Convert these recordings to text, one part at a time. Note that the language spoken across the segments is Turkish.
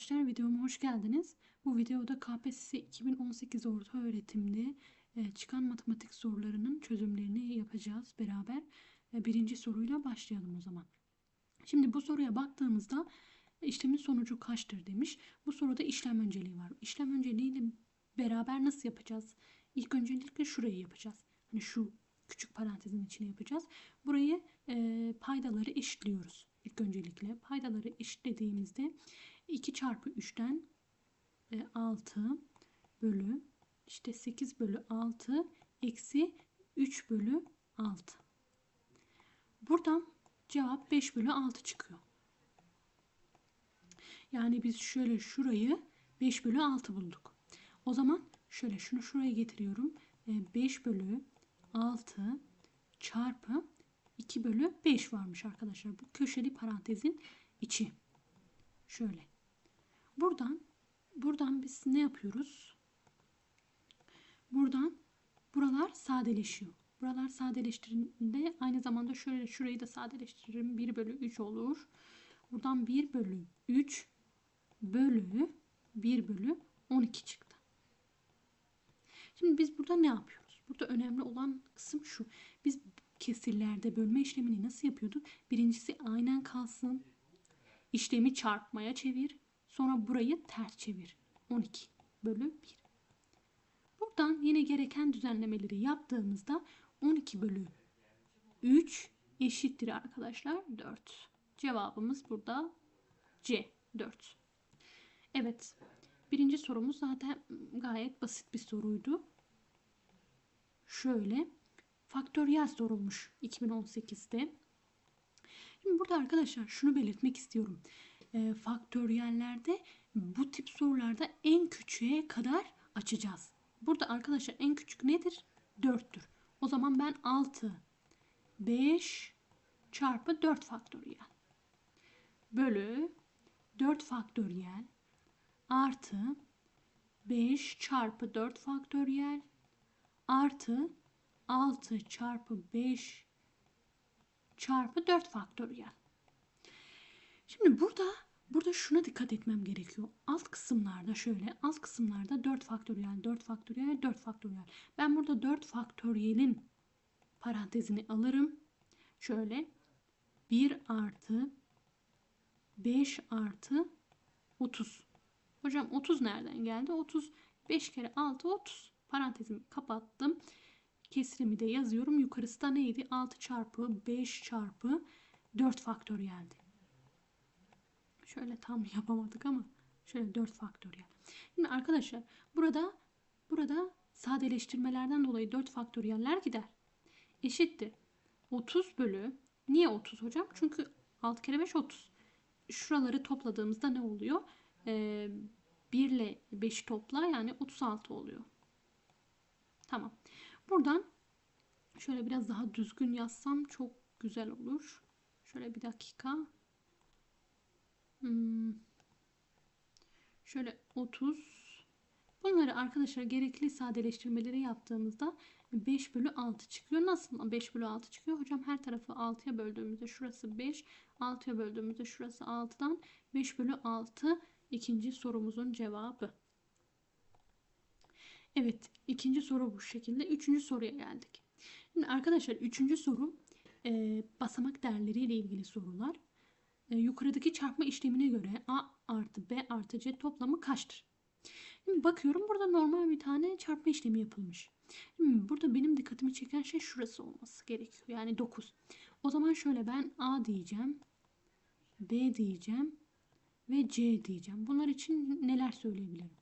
Arkadaşlar videoma hoş geldiniz. Bu videoda KPSS 2018 orta öğretimde e, çıkan matematik sorularının çözümlerini yapacağız beraber. E, Birinci soruyla başlayalım o zaman. Şimdi bu soruya baktığımızda işlemin sonucu kaçtır demiş. Bu soruda işlem önceliği var. İşlem önceliğiyle beraber nasıl yapacağız? İlk öncelikle şurayı yapacağız. Hani şu küçük parantezin içine yapacağız. Burayı e, paydaları eşitliyoruz. İlk öncelikle paydaları eşitlediğimizde 2 çarpı 3'ten 6 bölü işte 8 bölü 6 eksi 3 bölü 6. Buradan cevap 5 bölü 6 çıkıyor. Yani biz şöyle şurayı 5 bölü 6 bulduk. O zaman şöyle şunu şuraya getiriyorum. 5 bölü 6 çarpı 2 bölü 5 varmış arkadaşlar. Bu köşeli parantezin içi. Şöyle. Buradan buradan biz ne yapıyoruz? Buradan buralar sadeleşiyor. Buralar sadeleştiğinde aynı zamanda şöyle şurayı da sadeleştiririm. 1 bölü 3 olur. Buradan 1 bölü 3 bölü 1 bölü 12 çıktı. Şimdi biz burada ne yapıyoruz? Burada önemli olan kısım şu. Biz kesirlerde bölme işlemini nasıl yapıyorduk? Birincisi aynen kalsın. İşlemi çarpmaya çevir. Sonra burayı ters çevir. 12 bölü 1. Buradan yine gereken düzenlemeleri yaptığımızda 12 bölü 3 eşittir arkadaşlar 4. Cevabımız burada C 4. Evet. Birinci sorumuz zaten gayet basit bir soruydu. Şöyle faktöriyel sorulmuş 2018'de. Şimdi burada arkadaşlar şunu belirtmek istiyorum. E, faktöriyellerde bu tip sorularda en küçüğe kadar açacağız. Burada arkadaşlar en küçük nedir? 4'tür. O zaman ben 6, 5 çarpı 4 faktöriyel bölü 4 faktöriyel artı 5 çarpı 4 faktöriyel artı 6 çarpı 5 çarpı 4 faktöriyel. Şimdi burada burada şuna dikkat etmem gerekiyor. Alt kısımlarda şöyle alt kısımlarda 4 faktöriyel 4 faktöriyel 4 faktöriyel. Ben burada 4 faktöriyelin parantezini alırım. Şöyle 1 artı 5 artı 30. Hocam 30 nereden geldi? 30 5 kere 6 30. Parantezimi kapattım. Kesrimi de yazıyorum. Yukarısı da neydi? 6 çarpı 5 çarpı 4 faktöriyeldi. Şöyle tam yapamadık ama şöyle 4 faktöriyel. Şimdi arkadaşlar burada burada sadeleştirmelerden dolayı 4 faktöriyeller gider. Eşittir. 30 bölü niye 30 hocam? Çünkü 6 kere 5 30. Şuraları topladığımızda ne oluyor? Ee, 1 ile 5'i topla yani 36 oluyor. Tamam. Buradan şöyle biraz daha düzgün yazsam çok güzel olur. Şöyle bir dakika. Hmm. Şöyle 30. Bunları arkadaşlar gerekli sadeleştirmeleri yaptığımızda 5 bölü 6 çıkıyor. Nasıl 5 bölü 6 çıkıyor? Hocam her tarafı 6'ya böldüğümüzde şurası 5. 6'ya böldüğümüzde şurası 6'dan 5 bölü 6 ikinci sorumuzun cevabı. Evet ikinci soru bu şekilde. Üçüncü soruya geldik. Şimdi arkadaşlar üçüncü soru e, basamak değerleriyle ilgili sorular. E, yukarıdaki çarpma işlemine göre A artı B artı C toplamı kaçtır? Şimdi bakıyorum burada normal bir tane çarpma işlemi yapılmış. Şimdi burada benim dikkatimi çeken şey şurası olması gerekiyor. Yani 9. O zaman şöyle ben A diyeceğim. B diyeceğim. Ve C diyeceğim. Bunlar için neler söyleyebilirim?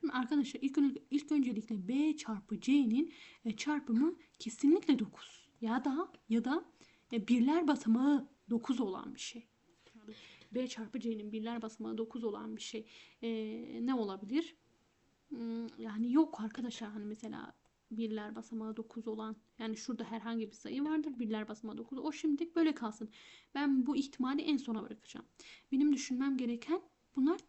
Şimdi arkadaşlar ilk, ilk öncelikle B çarpı C'nin e, çarpımı kesinlikle 9. Ya da ya da e, birler basamağı 9 olan bir şey. B çarpı C'nin birler basamağı 9 olan bir şey. E, ne olabilir? Hmm, yani yok arkadaşlar hani mesela birler basamağı 9 olan yani şurada herhangi bir sayı vardır birler basamağı 9 o şimdilik böyle kalsın ben bu ihtimali en sona bırakacağım benim düşünmem gereken bunlar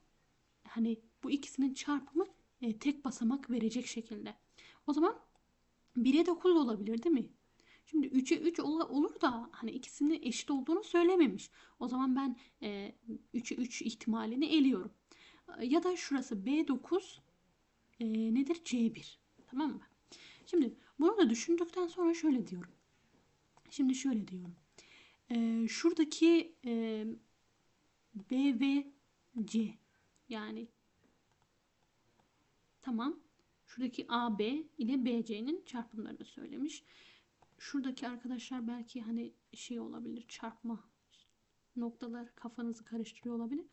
hani bu ikisinin çarpımı e, tek basamak verecek şekilde o zaman 1'e 9 olabilir değil mi Şimdi 3'e 3 olur da hani ikisinin eşit olduğunu söylememiş. O zaman ben e, 3'e 3 ihtimalini eliyorum. Ya da şurası B9 e, nedir? C1. Tamam mı? Şimdi bunu da düşündükten sonra şöyle diyorum. Şimdi şöyle diyorum. E, şuradaki e, B ve C yani tamam. Şuradaki AB ile BC'nin çarpımlarını söylemiş. Şuradaki arkadaşlar belki hani şey olabilir çarpma noktalar kafanızı karıştırıyor olabilir.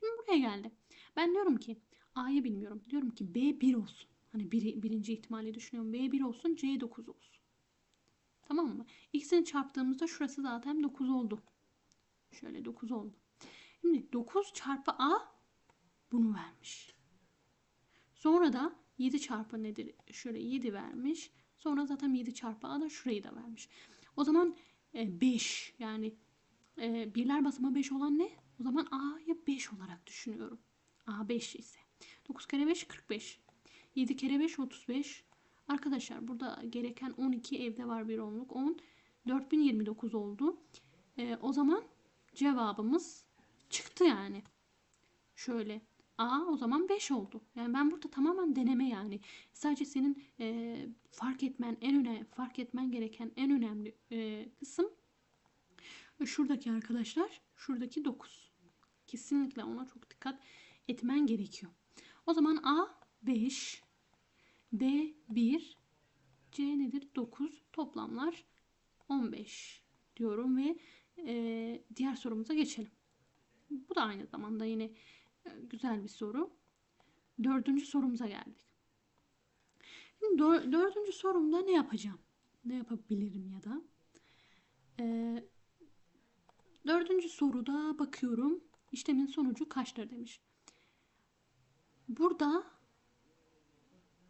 Şimdi buraya geldi. Ben diyorum ki A'yı bilmiyorum. Diyorum ki B1 olsun. Hani bir, birinci ihtimali düşünüyorum. B1 olsun C9 olsun. Tamam mı? İkisini çarptığımızda şurası zaten 9 oldu. Şöyle 9 oldu. Şimdi 9 çarpı A bunu vermiş. Sonra da 7 çarpı nedir? Şöyle 7 vermiş. Sonra zaten 7 çarpı A da şurayı da vermiş. O zaman 5 e, yani e, birler basamağı 5 olan ne? O zaman A'yı 5 olarak düşünüyorum. A 5 ise. 9 kere 5 45. 7 kere 5 35. Arkadaşlar burada gereken 12 evde var bir onluk 10. 4029 oldu. E, o zaman cevabımız çıktı yani. Şöyle A o zaman 5 oldu. Yani ben burada tamamen deneme yani. Sadece senin e, fark etmen en önemli fark etmen gereken en önemli e, kısım şuradaki arkadaşlar. Şuradaki 9. Kesinlikle ona çok dikkat etmen gerekiyor. O zaman A 5 B 1 C nedir? 9 toplamlar 15 diyorum ve e, diğer sorumuza geçelim. Bu da aynı zamanda yine güzel bir soru. Dördüncü sorumuza geldik. Şimdi dördüncü sorumda ne yapacağım? Ne yapabilirim ya da? Ee, dördüncü soruda bakıyorum. İşlemin sonucu kaçtır demiş. Burada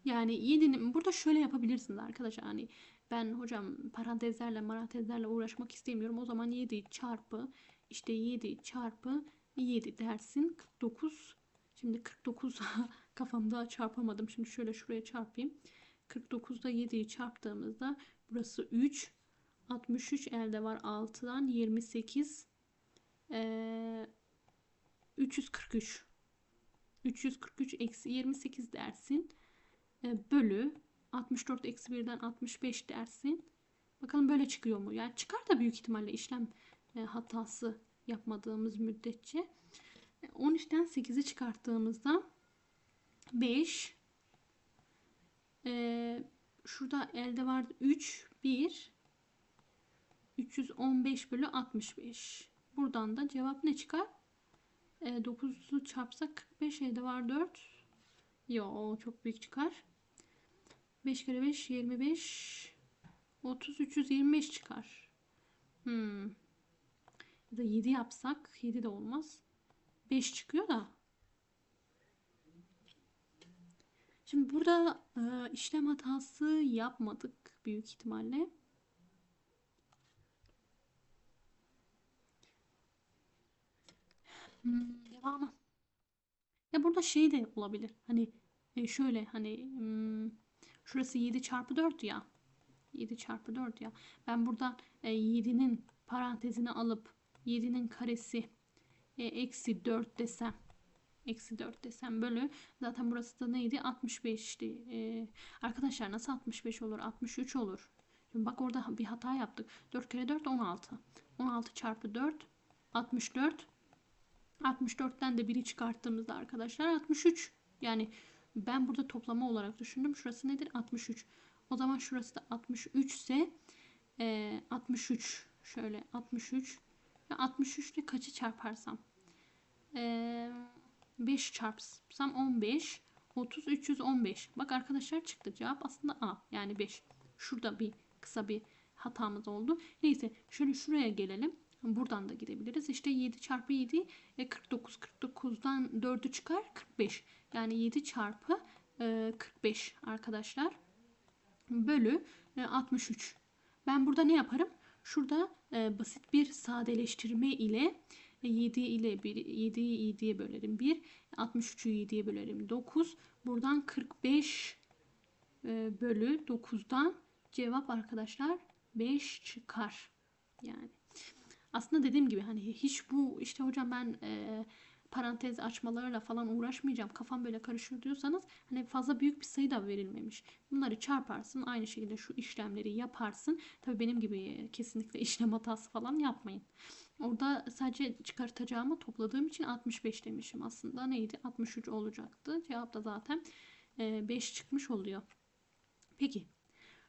yani 7'nin burada şöyle yapabilirsiniz arkadaşlar. Hani ben hocam parantezlerle marantezlerle uğraşmak istemiyorum. O zaman 7 çarpı işte 7 çarpı 7 dersin 49. Şimdi 49 kafamda çarpamadım. Şimdi şöyle şuraya çarpayım. 49'da 7'yi çarptığımızda burası 3. 63 elde var 6'dan 28 ee, 343 343 eksi 28 dersin e, bölü 64 eksi 1'den 65 dersin bakalım böyle çıkıyor mu yani çıkar da büyük ihtimalle işlem e, hatası yapmadığımız müddetçe 13'ten 8'i çıkarttığımızda 5 e, şurada elde var 3 1 315 bölü 65 buradan da cevap ne çıkar? E, 9'u çarpsak 45 elde var 4 yo çok büyük çıkar. 5 kere 5 25 30 325 çıkar. Hmm ya da 7 yapsak 7 de olmaz. 5 çıkıyor da. Şimdi burada e, işlem hatası yapmadık büyük ihtimalle. Hmm, devamı. Ya burada şey de olabilir. Hani e, şöyle hani hmm, şurası 7 çarpı 4 ya. 7 çarpı 4 ya. Ben burada e, 7'nin parantezini alıp 7'nin karesi e, eksi 4 desem eksi 4 desem bölü zaten burası da neydi? 65'ti ee, arkadaşlar nasıl 65 olur? 63 olur. Şimdi bak orada bir hata yaptık. 4 kere 4 16 16 çarpı 4 64 64'ten de 1'i çıkarttığımızda arkadaşlar 63 yani ben burada toplama olarak düşündüm. Şurası nedir? 63 o zaman şurası da 63 ise e, 63 şöyle 63 63 ile kaçı çarparsam? Ee, 5 çarpsam 15. 30 315. Bak arkadaşlar çıktı. Cevap aslında A. Yani 5. Şurada bir kısa bir hatamız oldu. Neyse şöyle şuraya gelelim. Buradan da gidebiliriz. İşte 7 çarpı 7 e, 49. 49'dan 4'ü çıkar 45. Yani 7 çarpı e, 45 arkadaşlar. Bölü e, 63. Ben burada ne yaparım? Şurada e, basit bir sadeleştirme ile 7 e, ile 1, 7'yi 7'ye bölerim 1, 63'ü 7'ye bölerim 9. Buradan 45 e, bölü 9'dan cevap arkadaşlar 5 çıkar. Yani aslında dediğim gibi hani hiç bu işte hocam ben e, parantez açmalarıyla falan uğraşmayacağım. Kafam böyle karışıyor diyorsanız hani fazla büyük bir sayı da verilmemiş. Bunları çarparsın. Aynı şekilde şu işlemleri yaparsın. Tabii benim gibi kesinlikle işlem hatası falan yapmayın. Orada sadece çıkartacağımı topladığım için 65 demişim aslında. Neydi? 63 olacaktı. Cevap da zaten 5 çıkmış oluyor. Peki.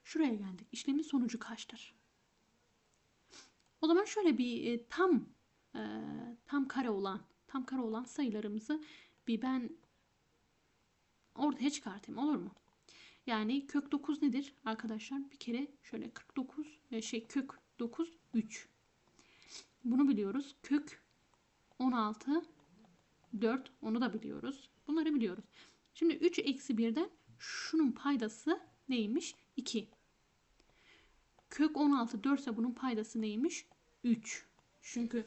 Şuraya geldik. İşlemin sonucu kaçtır? O zaman şöyle bir e, tam e, tam kare olan tam kare olan sayılarımızı bir ben ortaya çıkartayım olur mu? Yani kök 9 nedir arkadaşlar? Bir kere şöyle 49 e, şey kök 9 3. Bunu biliyoruz. Kök 16 4 onu da biliyoruz. Bunları biliyoruz. Şimdi 3 eksi 1'den şunun paydası neymiş? 2. Kök 16 4 ise bunun paydası neymiş? 3. Çünkü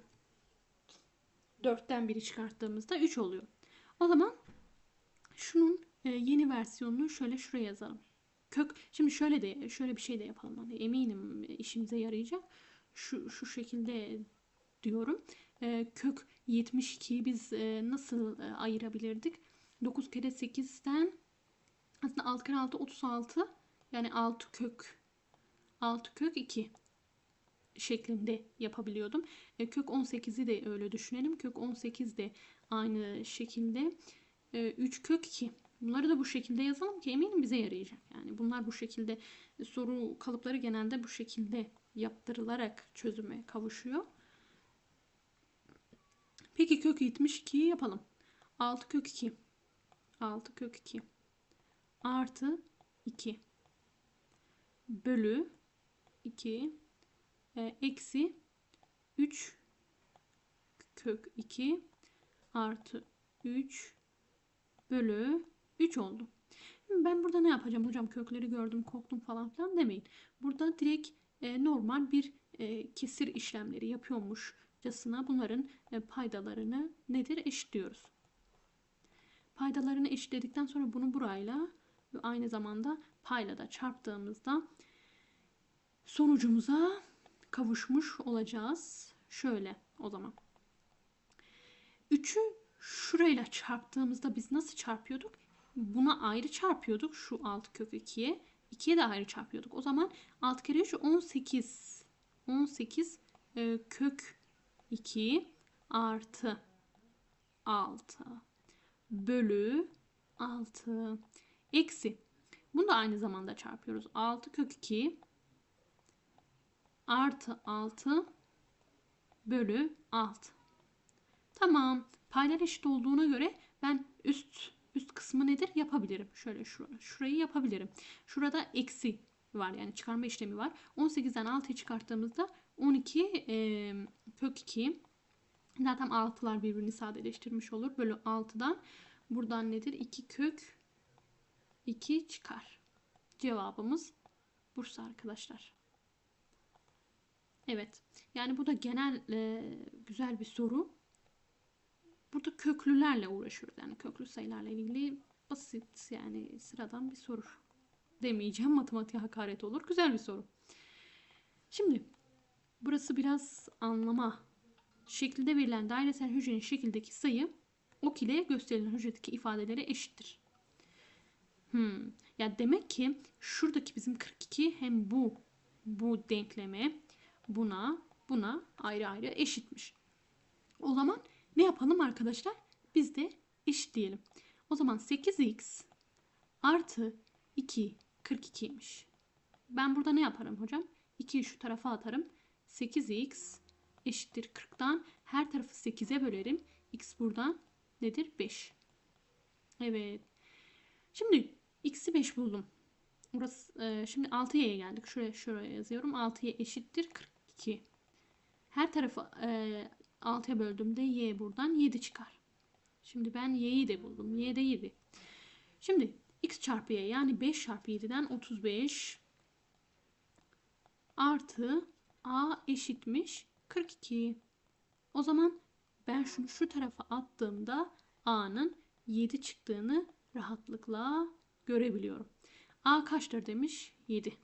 4'ten 1'i çıkarttığımızda 3 oluyor. O zaman şunun e, yeni versiyonunu şöyle şuraya yazalım. Kök şimdi şöyle de şöyle bir şey de yapalım. Hani eminim işimize yarayacak. Şu şu şekilde diyorum. E, kök 72'yi biz e, nasıl ayırabilirdik? 9 kere 8'den aslında 6 kere 6 36 yani 6 kök 6 kök 2 şeklinde yapabiliyordum. E, kök 18'i de öyle düşünelim. Kök 18 de aynı şekilde. E, 3 kök 2. Bunları da bu şekilde yazalım ki eminim bize yarayacak. Yani bunlar bu şekilde soru kalıpları genelde bu şekilde yaptırılarak çözüme kavuşuyor. Peki kök 72'yi yapalım. 6 kök 2. 6 kök 2 artı 2 bölü 2 e, eksi 3 kök 2 artı 3 bölü 3 oldu. ben burada ne yapacağım hocam kökleri gördüm korktum falan filan demeyin. Burada direkt e, normal bir e, kesir işlemleri yapıyormuşçasına bunların e, paydalarını nedir eşitliyoruz. Paydalarını eşitledikten sonra bunu burayla ve aynı zamanda payla da çarptığımızda sonucumuza kavuşmuş olacağız. Şöyle o zaman. 3'ü şurayla çarptığımızda biz nasıl çarpıyorduk? Buna ayrı çarpıyorduk. Şu 6 kök 2'ye. 2'ye de ayrı çarpıyorduk. O zaman 6 kere 3 18. 18 e, kök 2 artı 6 bölü 6 eksi. Bunu da aynı zamanda çarpıyoruz. 6 kök 2 artı 6 bölü 6. Tamam. Paylar eşit olduğuna göre ben üst üst kısmı nedir yapabilirim. Şöyle şur şurayı yapabilirim. Şurada eksi var yani çıkarma işlemi var. 18'den 6'yı çıkarttığımızda 12 e, kök 2 zaten 6'lar birbirini sadeleştirmiş olur. Bölü 6'dan buradan nedir? 2 kök 2 çıkar. Cevabımız Bursa arkadaşlar. Evet. Yani bu da genel e, güzel bir soru. Burada köklülerle uğraşıyoruz. Yani köklü sayılarla ilgili basit yani sıradan bir soru. Demeyeceğim matematiğe hakaret olur. Güzel bir soru. Şimdi burası biraz anlama. Şekilde verilen dairesel hücrenin şekildeki sayı ok ile gösterilen hücredeki ifadelere eşittir. Hmm. Ya demek ki şuradaki bizim 42 hem bu bu denkleme buna, buna ayrı ayrı eşitmiş. O zaman ne yapalım arkadaşlar? Biz de eşitleyelim. O zaman 8x artı 2 42'ymiş. Ben burada ne yaparım hocam? 2'yi şu tarafa atarım. 8x eşittir 40'dan her tarafı 8'e bölerim. x buradan nedir? 5. Evet. Şimdi x'i 5 buldum. Burası, e, şimdi 6y'ye geldik. Şuraya şuraya yazıyorum. 6y eşittir 42. Her tarafı e, 6'ya böldüğümde y buradan 7 çıkar. Şimdi ben y'yi de buldum. y de 7. Şimdi x çarpı y yani 5 çarpı 7'den 35 artı a eşitmiş 42. O zaman ben şunu şu tarafa attığımda a'nın 7 çıktığını rahatlıkla görebiliyorum. A kaçtır demiş? 7.